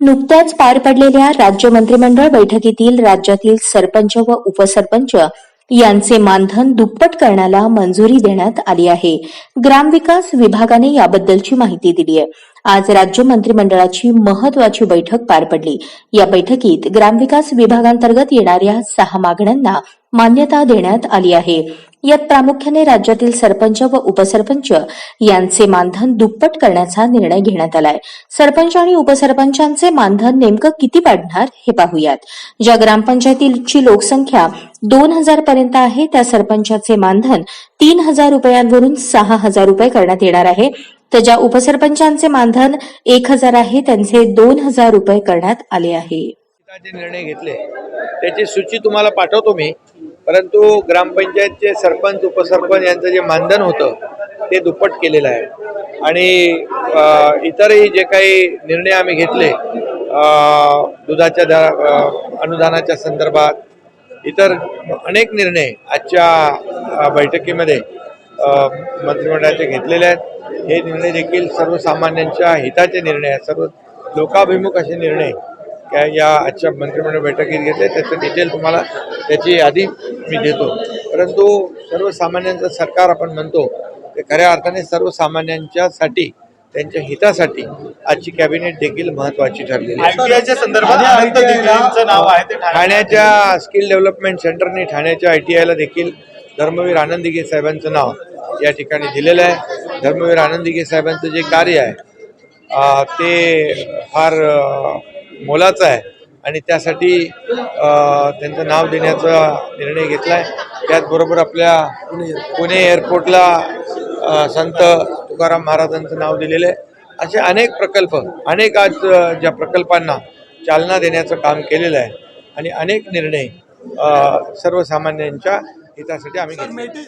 नुकत्याच पार पडलेल्या राज्य मंत्रिमंडळ बैठकीतील राज्यातील सरपंच व उपसरपंच यांचे मानधन दुप्पट करण्याला मंजुरी देण्यात आली आहे. ग्रामविकास विभागाने याबद्दलची माहिती दिली आहे. आज राज्य मंत्रिमंडळाची महत्वाची बैठक पार पडली. या बैठकीत ग्रामविकास विभागांतर्गत येणाऱ्या सहा मागण्यांना मान्यता देण्यात आली आहे. यात प्रामुख्याने राज्यातील सरपंच व उपसरपंच यांचे मानधन दुप्पट करण्याचा निर्णय घेण्यात आलाय. सरपंच आणि उपसरपंचांचे मानधन नेमकं किती वाढणार हे पाहूयात. ज्या ग्रामपंचायतीची लोकसंख्या दोन हजार पर्यंत आहे त्या सरपंचाचे मानधन तीन हजार रुपयांवरून सहा हजार रुपये करण्यात येणार आहे. तर ज्या उपसरपंचांचे मानधन एक हजार आहे त्यांचे दोन हजार रुपये करण्यात आले आहे. निर्णय घेतले त्याची सूची तुम्हाला पाठवतो मी. परंतु ग्रामपंचायतचे सरपंच उपसरपंच यांचं जे मानधन होतं ते दुप्पट केलेलं आहे. आणि इतरही जे काही निर्णय आम्ही घेतले दुधाच्या दर अनुदानाच्या संदर्भात इतर अनेक निर्णय आजच्या बैठकीमध्ये मंत्रिमंडळाचे घेतलेले आहेत. हे निर्णय देखील सर्वसामान्यांच्या हिताचे निर्णय आहेत. सर्व लोकाभिमुख असे निर्णय त्या या आजच्या मंत्रिमंडळ बैठकीत घेतले त्याचं डिटेल तुम्हाला त्याची यादी मी देतो. परंतु सर्वसामान्यांचं सरकार आपण म्हणतो ते खऱ्या अर्थाने सर्वसामान्यांच्यासाठी त्यांच्या हितासाठी आजची कॅबिनेट देखील महत्त्वाची ठरलेली आहे. संदर्भात ठाण्याच्या स्किल डेव्हलपमेंट सेंटरने ठाण्याच्या आय टी आयला देखील धर्मवीर आनंद दिघे साहेबांचं नाव या ठिकाणी दिलेलं आहे. धर्मवीर आनंद दिघे साहेबांचं जे कार्य आहे ते फार मोलाचं आहे. आणि त्यासाठी त्यांचं नाव देण्याचा निर्णय घेतला आहे त्याचबरोबर आपल्या पुणे एअरपोर्टला संत तुकाराम महाराजांचं नाव दिलेलं आहे असे अनेक प्रकल्प अनेक आज ज्या प्रकल्पांना चालना देण्याचं काम केलेलं आहे. आणि अनेक निर्णय सर्वसामान्यांच्या हितासाठी आम्ही घेतले